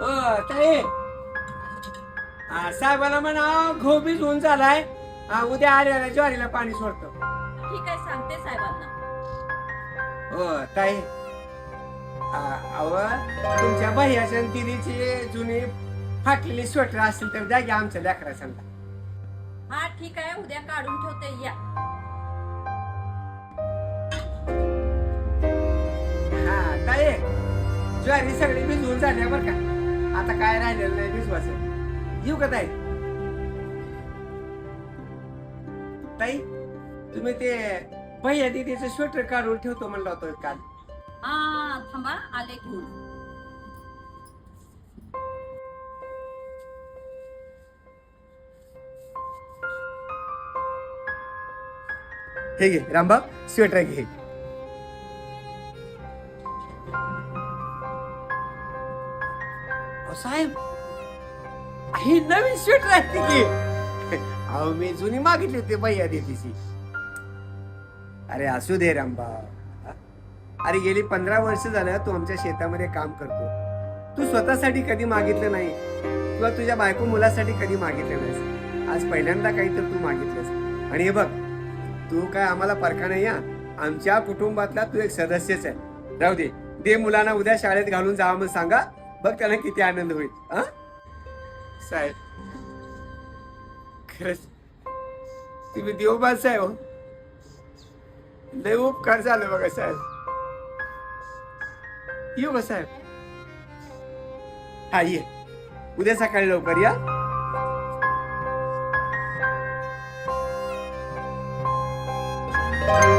ताई. साहेबाला म्हणा घोबीज होऊन झालाय उद्या आर्याला ज्वारीला पाणी सोडतो. ठीक आहे सांगते साहेबांना. हो ताई. अव तुमच्या भैयाच्या दिदीची जुनी फाटलेली स्वेटर असतील तर द्या की आमच्या लेकरा समजा हा ठीक आहे उद्या काढून ठेवते या. हा ताई. ज्वारी सगळी भिजवून झाल्या बरं का? आता काय राहिलेलं नाही भिजवायचं येऊ का ताई? ताई तुम्ही ते भैया दिदीचं स्वेटर काढून ठेवतो म्हणलं होतं काल. हा थांबा आले घेऊन हे घे रामबा स्वेटर घे. साहेब ही नवीन स्वेटर आहे की अहो मी जुनी मागितली होती भैया दिदीची अरे असू दे रामबा. अरे गेली पंधरा वर्ष झालं तू आमच्या शेतामध्ये काम करतो. तू स्वतःसाठी कधी मागितलं नाही? किंवा तुझ्या बायको मुलासाठी कधी मागितलं नाहीस? आज पहिल्यांदा काही तर तू मागितलंस. आणि हे बघ तू काय आम्हाला परका नाही या आमच्या कुटुंबातला तू एक सदस्यच आहे. राहू दे दे मुलांना उद्या शाळेत घालून जा म्हणून सांगा. बघ त्याला किती आनंद होईल हा? साहेब खरंच तुम्ही देवबाज साहेब हो. लय उपकार झालं बघा साहेब. येऊ का साहेब. हा ये. उद्या सकाळी लवकर या. हा